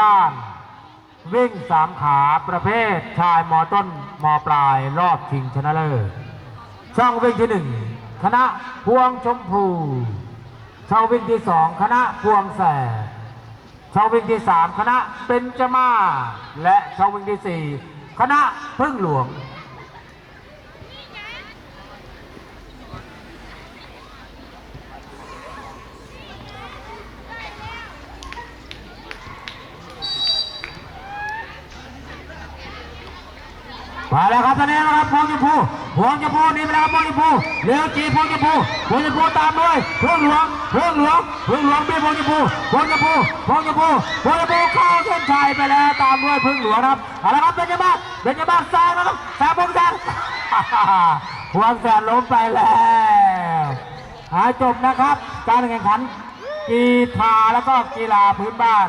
บ้าน วิ่งสามขาประเภทชายมอต้นมอปลายรอบชิงชนะเลิศช่องวิ่งที่หนึ่งคณะพวงชมพูช่องวิ่งที่สองคณะพวงแสช่องวิ่งที่สามคณะเป็นจมา และช่องวิ่งที่สี่คณะพึ่งหลวง มาแล้วครับตอนนี้นะครับพวงชมพูพวงชมพูนี่ไปแล้วพวงชมพูเลี้ยวจีพวงชมพูพวงชมพูตามด้วยเพื่องหลวงเพื่องหลวงเพื่องหลวงพี่พวงชมพูพวงชมพูพวงชมพูพวงชมพูเข้าเส้นชัยไปแล้วตามด้วยพึ่งหลวงครับเอาละครับเป็นยังบ้างเป็นยังบ้างแซงนะครับแซงพวงแซงพวงแซงล้มไปแล้วหาจบนะครับ การแข่งขันกีฬาแล้วก็กีฬาพื้นบ้าน